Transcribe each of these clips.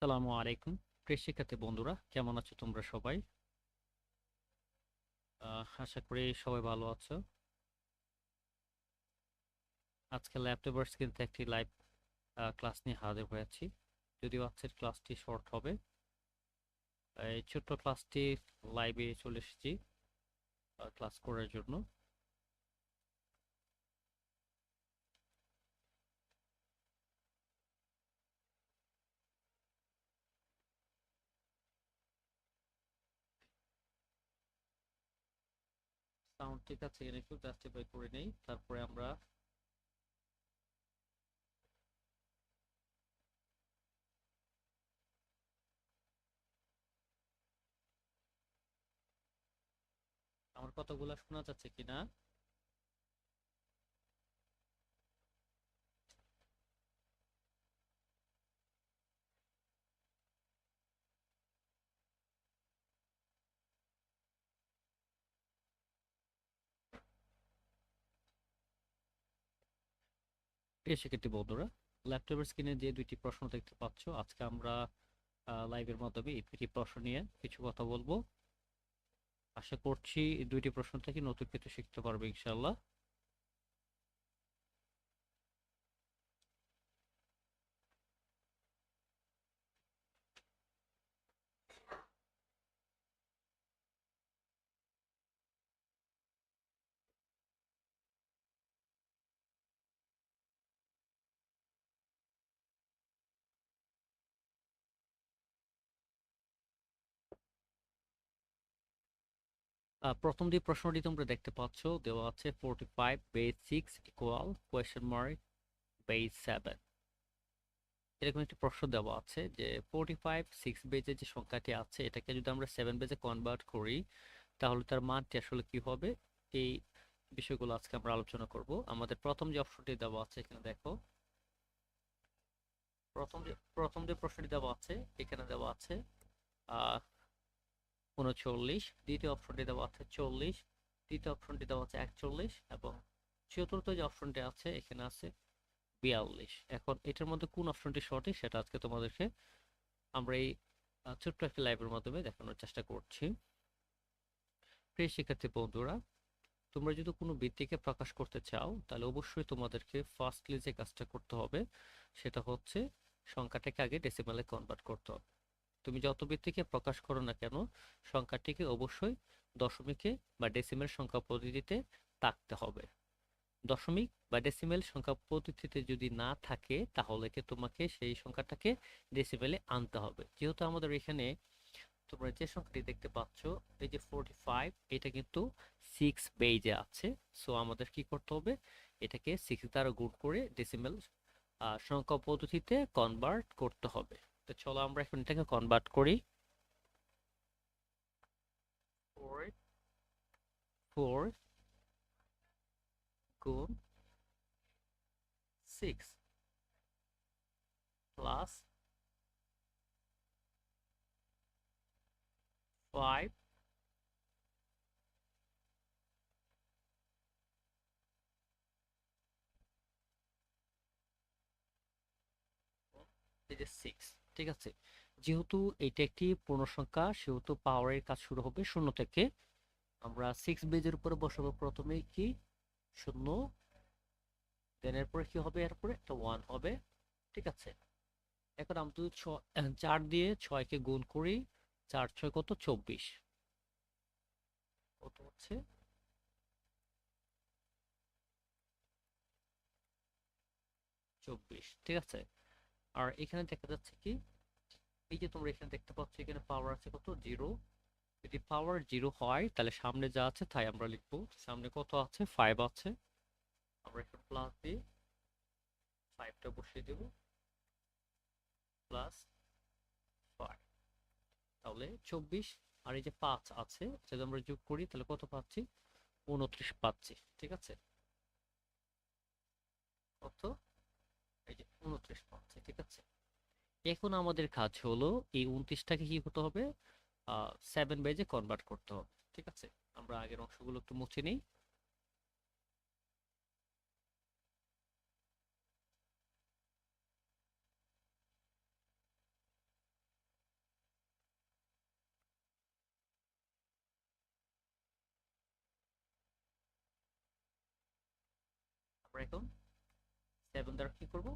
আসসালামু আলাইকুম। শিক্ষার্থী বন্ধুরা, কেমন আছো তোমরা সবাই? আশা করি সবাই ভালো আছো। আজকে ল্যাপটপার্স কিন্তু একটি লাইভ ক্লাস নিয়ে হাজির হয়েছি যদিও আজকের ক্লাসটি শর্ট হবে। এই ছোট্ট ক্লাসটি লাইভে চলে এসেছি ক্লাস করার জন্য। সাউন্ড ঠিক আছে এখানে একটু জাস্টিফাই করে নেই, তারপরে আমরা আমার কতগুলা শোনা যাচ্ছে কিনা? প্রিয় শিক্ষার্থী বন্ধুরা, ল্যাপটপের স্ক্রিনে যে দুইটি প্রশ্ন দেখতে পাচ্ছ, আজকে আমরা লাইভের মাধ্যমে এই দুইটি প্রশ্ন নিয়ে কিছু কথা বলব। আশা করছি দুইটি প্রশ্ন থেকে নতুন কিছু শিখতে পারবে ইনশাল্লাহ প্রথম যে প্রশ্নটি তোমরা দেখতে পাচ্ছ, দেওয়া আছে forty five base six equal question mark base seven এরকম একটি প্রশ্ন দেওয়া আছে যে ফোরটি ফাইভ সিক্স বেজে যে সংখ্যাটি আছে, এটাকে যদি আমরা সেভেন বেজে কনভার্ট করি, তাহলে তার মানটি আসলে কি হবে? এই বিষয়গুলো আজকে আমরা আলোচনা করব। আমাদের প্রথম যে অপশনটি দেওয়া আছে এখানে দেখো। প্রথম যে প্রথম যে প্রশ্নটি দেওয়া আছে, এখানে দেওয়া আছে উনচল্লিশ দ্বিতীয় অপশনটি দেওয়া আছে চল্লিশ, তৃতীয় অপশনটি দেওয়া আছে একচল্লিশ, এবং চতুর্থ যে অপশনটি আছে, এখানে আছে বিয়াল্লিশ। এখন এটার মধ্যে কোন অপশনটি সঠিক, সেটা আজকে তোমাদেরকে আমরা এই ছোট্ট একটি লাইভের মাধ্যমে দেখানোর চেষ্টা করছি। প্রিয় শিক্ষার্থী বন্ধুরা, তোমরা যদি কোনো বৃত্তিকে প্রকাশ করতে চাও, তাহলে অবশ্যই তোমাদেরকে ফার্স্টলি যে কাজটা করতে হবে, সেটা হচ্ছে সংখ্যাটাকে আগে ডেসিমালে কনভার্ট করতে হবে। তুমি যত বৃত্তিকে প্রকাশ করো না কেন, সংখ্যাটিকে অবশ্যই দশমিকে বা ডেসিমেল সংখ্যা পদ্ধতিতে থাকতে হবে। দশমিক বা ডেসিমেল সংখ্যা পদ্ধতিতে যদি না থাকে, তাহলে কি তোমাকে সেই সংখ্যাটাকে ডেসিমেলে আনতে হবে। যেহেতু আমাদের এখানে তোমরা যে সংখ্যাটি দেখতে পাচ্ছ, এই যে ফোরটি ফাইভ এটা কিন্তু সিক্স বেজে আছে। সো আমাদের কি করতে হবে? এটাকে সিক্স দ্বারা গুণ করে ডেসিমেল সংখ্যা পদ্ধতিতে কনভার্ট করতে হবে। তো চলো আমরা এখন এটাকে কনভার্ট করি। ফোর ফোর গুণ সিক্স প্লাস ফাইভ এই যে সিক্স ঠিক আছে? যেহেতু এটা একটি পূর্ণসংখ্যা সেহেতু পাওয়ারের কাজ শুরু হবে শূন্য থেকে। আমরা সিক্স বেজের উপরে বসাবো প্রথমে কি? শূন্য। দেন এরপরে কি হবে? এরপরে একটা ওয়ান হবে। ঠিক আছে? এখন আমরা যদি চার দিয়ে ছয়কে গুণ করি, চার ছয় কত? চব্বিশ। কত হচ্ছে? চব্বিশ। ঠিক আছে? আর এখানে দেখা যাচ্ছে কি, এই যে তোমরা এখানে দেখতে পাচ্ছ, এখানে পাওয়ার আছে কত? জিরো যদি পাওয়ার জিরো হয়, তাহলে সামনে যা আছে তাই আমরা লিখব। সামনে কত আছে? ফাইভ আছে। আমরা একটু প্লাস দিয়ে ফাইভটা বসিয়ে দেব। প্লাস ফাইভ তাহলে চব্বিশ। আর এই যে পাঁচ আছে যদি আমরা যোগ করি, তাহলে কত পাচ্ছি? উনত্রিশ পাচ্ছি। ঠিক আছে? কত আচ্ছা, এখন আমাদের কাজ হলো এই উনত্রিশটাকে কি করতে হবে? সেভেন বেজে কনভার্ট করতে হবে, ঠিক আছে? আমরা আগের অংশগুলো একটু মুছে নিই। এখন সেভেন দ্বারা কি করব?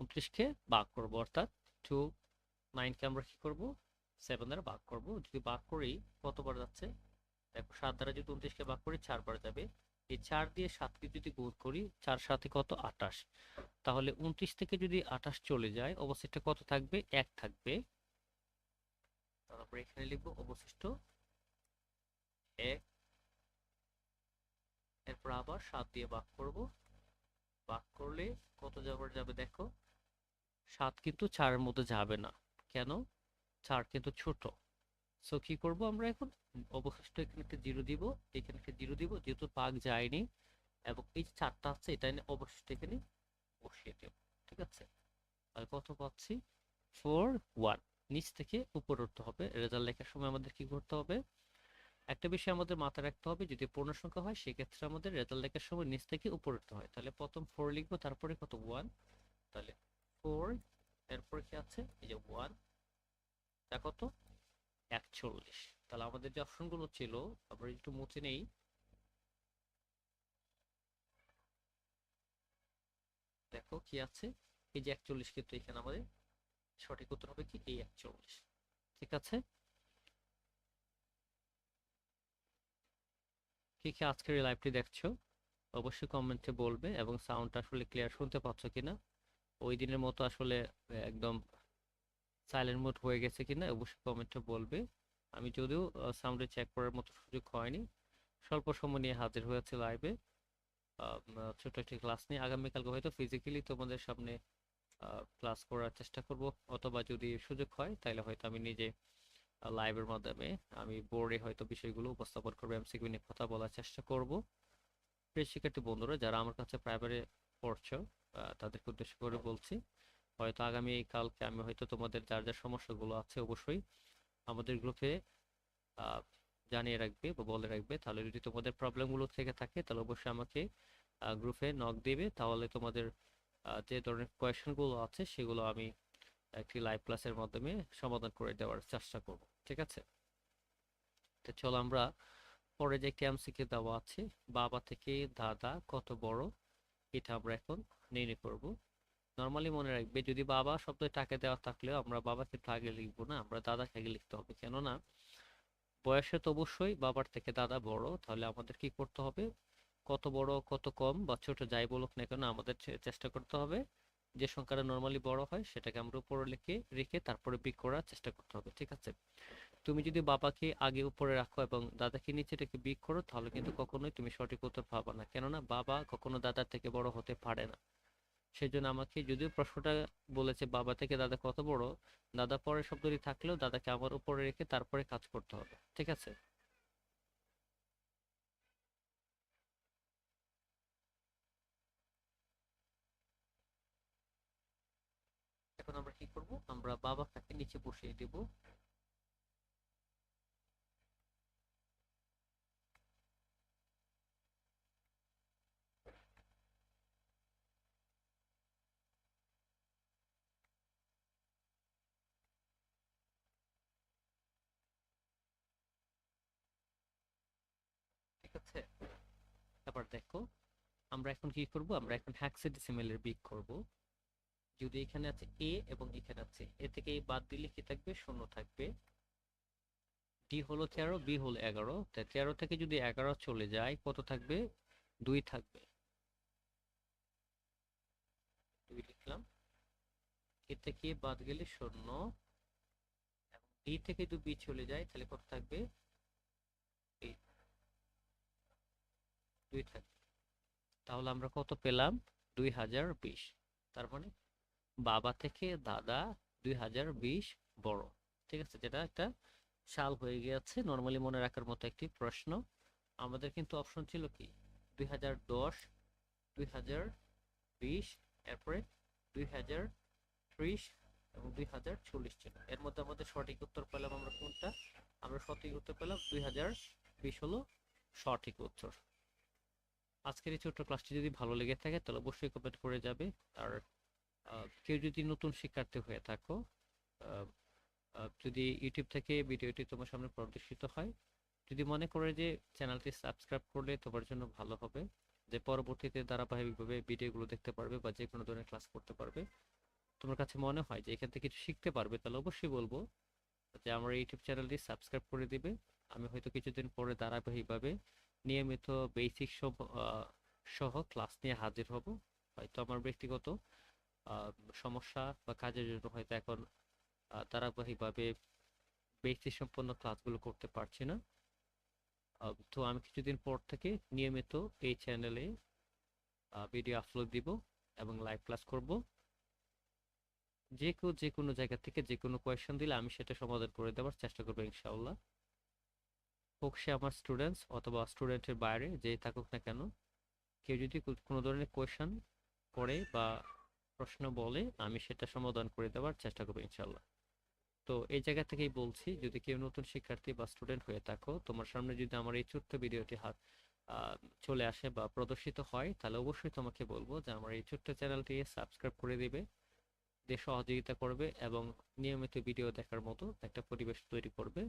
উনত্রিশকে ভাগ করব, অর্থাৎ টু নাইনকে আমরা কি করব? সেভেন দ্বারা ভাগ করব। যদি ভাগ করি কতবার যাচ্ছে? দেখো, সাত দ্বারা যদি উনত্রিশকে ভাগ করি চারবার যাবে। এই চার দিয়ে সাতকে যদি গুণ করি, চার সাথে কত? আটাশ তাহলে উনত্রিশ থেকে যদি আটাশ চলে যায়, অবশিষ্ট কত থাকবে? এক থাকবে। তারপরে এখানে লিখব অবশিষ্ট এক। এরপর আবার সাত দিয়ে ভাগ করব। ভাগ করলে কত যাবার যাবে দেখো? সাত কিন্তু চারের মধ্যে যাবে না। কেন? চার কিন্তু ছোট। সো কি করব আমরা এখন? অবশিষ্ট এখানে একটা জিরো দিব এখানে একটা জিরো দিব, যেহেতু পাক যায়নি, এবং এই চারটা আছে, এটা এনে অবশিষ্ট এখানে বসিয়ে দেব, ঠিক আছে? তাহলে কত পাচ্ছি? ফোর ওয়ান নিচ থেকে উপর উঠতে হবে। রেজাল্ট লেখার সময় আমাদের কি করতে হবে? একটা বিষয় আমাদের মাথায় রাখতে হবে, যদি পূর্ণ সংখ্যা হয়, সেক্ষেত্রে আমাদের রেজাল্ট লেখার সময় নিচ থেকে উপর উঠতে হয়। তাহলে প্রথম ফোর লিখব, তারপরে কত? ওয়ান তাহলে ফোর এরপরে কি আছে? এই যে ওয়ান তা কত? একচল্লিশ। তাহলে আমাদের যে অপশনগুলো ছিল, আমরা একটু মুছে নেই। দেখো কি আছে? এই যে একচল্লিশ কিন্তু এখানে আমাদের সঠিক উত্তর হবে কি? এই একচল্লিশ। ঠিক আছে? কি কি আজকের এই লাইভটি দেখছ? অবশ্যই কমেন্টে বলবে এবং সাউন্ডটা আসলে ক্লিয়ার শুনতে পাচ্ছ কিনা। ওই দিনের মতো আসলে একদম সাইলেন্ট মোড হয়ে গেছে কিনা অবশ্যই কমেন্টে বলবে। আমি যদিও সাউন্ডে চেক করার মতো সুযোগ হয়নি। স্বল্প সময় নিয়ে হাজির হয়েছে লাইভে ছোট একটি ক্লাস নিয়ে। আগামীকালকে হয়তো ফিজিক্যালি তোমাদের সামনে ক্লাস করার চেষ্টা করব। অথবা যদি সুযোগ হয় তাহলে হয়তো আমি নিজে লাইভের মাধ্যমে আমি বোর্ডে হয়তো বিষয়গুলো উপস্থাপন করব এমসিকিউ নিয়ে কথা বলার চেষ্টা করব। প্রিয় শিক্ষার্থী বন্ধুরা, যারা আমার কাছে প্রাইমারি পড়ছো তাদেরকে উদ্দেশ্য করে বলছি, হয়তো আগামী কালকে আমি হয়তো তোমাদের যার যার সমস্যাগুলো আছে অবশ্যই আমাদের গ্রুপে জানিয়ে রাখবে বা বলে রাখবে। তাহলে যদি তোমাদের প্রবলেমগুলো থেকে থাকে, তাহলে অবশ্যই আমাকে গ্রুপে নক দেবে। তাহলে তোমাদের যে ধরনের কোয়েশনগুলো আছে, সেগুলো আমি একটি লাইভ ক্লাসের মাধ্যমে সমাধান করে দেওয়ার চেষ্টা করব। ঠিক আছে? তো চলো আমরা পরে যে একটি এমসিকে দেওয়া আছে, বাবা থেকে দাদা কত বড়, এটা আমরা এখন নির্ণয় করব। নর্মালি মনে রাখবে, যদি বাবা শব্দে টাকা দেওয়া থাকলেও আমরা বাবাকে আগে লিখব না, আমরা দাদাকে আগে লিখতে হবে। কেননা বয়সে তো অবশ্যই বাবার থেকে দাদা বড়, তাহলে আমাদের কি করতে হবে? কত বড়, কত কম বা ছোট যাই বলুক না কেন, আমাদের চেষ্টা করতে হবে। যে সংখ্যাটা নর্মালি বড় হয়, সেটাকে আমরা উপরে লিখে, রেখে তারপরে বিক করার চেষ্টা করতে হবে, ঠিক আছে? তুমি যদি বাবাকে আগে উপরে রাখো এবং দাদাকে নিচে রেখে বিক করো, তাহলে কিন্তু কখনোই তুমি সঠিক উত্তর পাবা না। কেননা বাবা কখনো দাদার থেকে বড় হতে পারে না। সেই জন্য আমাকে, যদিও প্রশ্নটা বলেছে বাবা থেকে দাদা কত বড়, দাদা পরের শব্দটি থাকলেও দাদাকে আমার উপরে রেখে তারপরে কাজ করতে হবে, ঠিক আছে? এখন আমরা কি করব? আমরা বাবাটাকে নিচে বসিয়ে দেব। ঠিক আছে? এবার দেখো, আমরা এখন কি করব? আমরা এখন হ্যাক্সাডেসিমেলের বিক করব। যদি এখানে আছে এ এবং এখানে আছে এ থেকে এই বাদ দিলে কি থাকবে? শূন্য থাকবে। ডি হলো তেরো বি হলো এগারো। তেরো থেকে যদি এগারো চলে যায়, কত থাকবে? দুই থাকবে। দুই লিখলাম। এ থেকে বাদ গেলে শূন্য। ডি থেকে যদি বি চলে যায়, তাহলে কত থাকবে? দুই থাকবে। তাহলে আমরা কত পেলাম? দুই হাজার বিশ। তার মানে বাবা থেকে দাদা দুই হাজার বিশ বড়, ঠিক আছে? যেটা একটা সাল হয়ে গিয়েছে নর্মালি মনে রাখার মতো একটি প্রশ্ন। আমাদের কিন্তু অপশন ছিল কি? দুই হাজার দশ, দুই হাজার বিশ, এরপরে দুই হাজার ত্রিশ এবং দুই হাজার চল্লিশ ছিল। এর মধ্যে আমাদের সঠিক উত্তর পেলাম আমরা কোনটা? আমরা সঠিক উত্তর পেলাম দুই হাজার বিশ হলো সঠিক উত্তর। আজকের এই ছোট্ট ক্লাসটি যদি ভালো লেগে থাকে, তাহলে অবশ্যই কমেন্ট করে যাবে। আর কেউ যদি নতুন শিক্ষার্থী হয়ে থাকো যদি ইউটিউব থেকে ভিডিওটি তোমার সামনে প্রদর্শিত হয়, যদি মনে করে যে চ্যানেলটি সাবস্ক্রাইব করলে তোমার জন্য ভালো হবে, যে পরবর্তীতে ধারাবাহিকভাবে ভিডিওগুলো দেখতে পারবে বা যে কোনো ধরনের ক্লাস করতে পারবে, তোমার কাছে মনে হয় যে এখান থেকে কিছু শিখতে পারবে, তাহলে অবশ্যই বলব যে আমার ইউটিউব চ্যানেলটি সাবস্ক্রাইব করে দিবে। আমি হয়তো কিছুদিন পরে ধারাবাহিকভাবে নিয়মিত বেসিক সহ ক্লাস নিয়ে হাজির হব। হয়তো আমার ব্যক্তিগত সমস্যা বা কাজের জন্য হয়তো এখন ধারাবাহিকভাবে বেসিক সম্পন্ন ক্লাসগুলো করতে পারছি না। তো আমি কিছুদিন পর থেকে নিয়মিত এই চ্যানেলে ভিডিও আপলোড দিব এবং লাইভ ক্লাস করব। যে কেউ যে কোনো জায়গা থেকে যে কোনো কোয়েশ্চেন দিলে আমি সেটা সমাধান করে দেওয়ার চেষ্টা করব ইনশাআল্লাহ। হোক সে আমার স্টুডেন্টস অথবা স্টুডেন্টের বাইরে, যেই থাকুক না কেন, কেউ যদি কোনো ধরনের কোয়েশ্চেন করে বা প্রশ্ন বলে আমি সেটা সমাধান করে দেওয়ার চেষ্টা করব ইনশাআল্লাহ। তো এই জায়গা থেকেই বলছি, যদি কেউ নতুন শিক্ষার্থী বা স্টুডেন্ট হয়ে থাকো, তোমার সামনে যদি আমার এই ছোট্ট ভিডিওটি হাত চলে আসে বা প্রদর্শিত হয়, তাহলে অবশ্যই তোমাকে বলব যে আমার এই ছোট্ট চ্যানেলটি সাবস্ক্রাইব করে দিবে, দিয়ে সহযোগিতা করবে এবং নিয়মিত ভিডিও দেখার মতো একটা পরিবেশ তৈরি করবে।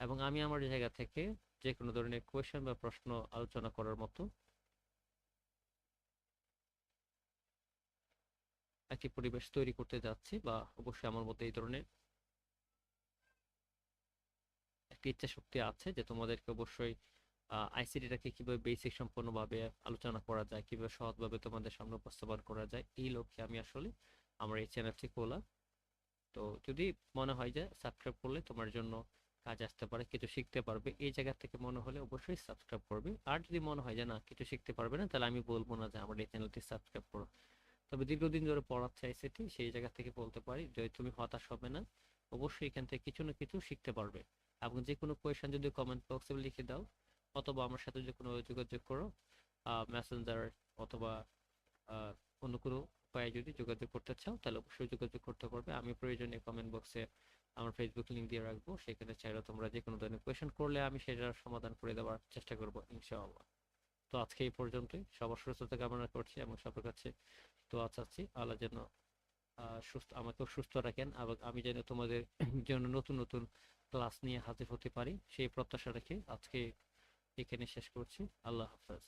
এবং আমি আমার জায়গা থেকে যে কোনো ধরনের কোয়েশ্চেন বা প্রশ্ন আলোচনা করার মতো একটি পরিবেশ তৈরি করতে যাচ্ছি বা অবশ্যই আমার মধ্যে এই ধরনের একটা ইচ্ছা শক্তি আছে যে তোমাদেরকে অবশ্যই আইসিটিটাকে কীভাবে বেসিক সম্পূর্ণভাবে আলোচনা করা যায়, কীভাবে সহজভাবে তোমাদের সামনে উপস্থাপন করা যায়, এই লক্ষ্যে আমি আসলে আমার এই চ্যানেলটি খোলা। তো যদি মনে হয় যে সাবস্ক্রাইব করলে তোমার জন্য কাজ আসতে পারে, কিছু শিখতে পারবে, এই জায়গা থেকে মনে হলে অবশ্যই সাবস্ক্রাইব করবে। আর যদি মনে হয় যে না, কিছু শিখতে পারবে না, তাহলে আমি বলব না যে আমার এই চ্যানেলটি সাবস্ক্রাইব করো। তবে দীর্ঘদিন ধরে পড়াচ্ছে আইসিটি সেই জায়গা থেকে বলতে পারি যে তুমি হতাশ হবে না। অবশ্যই এখান থেকে কিছু না কিছু শিখতে পারবে। এবং যে কোনো কোয়েশন যদি কমেন্ট বক্সে লিখে দাও, অথবা আমার সাথে যে কোনো যোগাযোগ করো মেসেঞ্জার অথবা অন্য কোনো উপায়ে যদি যোগাযোগ করতে চাও, তাহলে অবশ্যই যোগাযোগ করতে পারবে। আমি প্রয়োজনে কমেন্ট বক্সে আমার ফেসবুক লিংক দিয়ে রাখব। সেখানে চাইলে তোমরা যে কোনো ধরনের কোয়েশন করলে আমি সেটার সমাধান করে দেওয়ার চেষ্টা করব, ইনশাআল্লাহ। তো আজকে এই পর্যন্তই। সবার সুস্থতা কামনা করছি এবং সবার কাছে দোয়া চাচ্ছি। আল্লাহ যেন সুস্থ, আমাকেও সুস্থ রাখেন এবং আমি যেন তোমাদের জন্য নতুন নতুন ক্লাস নিয়ে হাজির হতে পারি, সেই প্রত্যাশা রেখে আজকে এখানে শেষ করছি। আল্লাহ হাফেজ।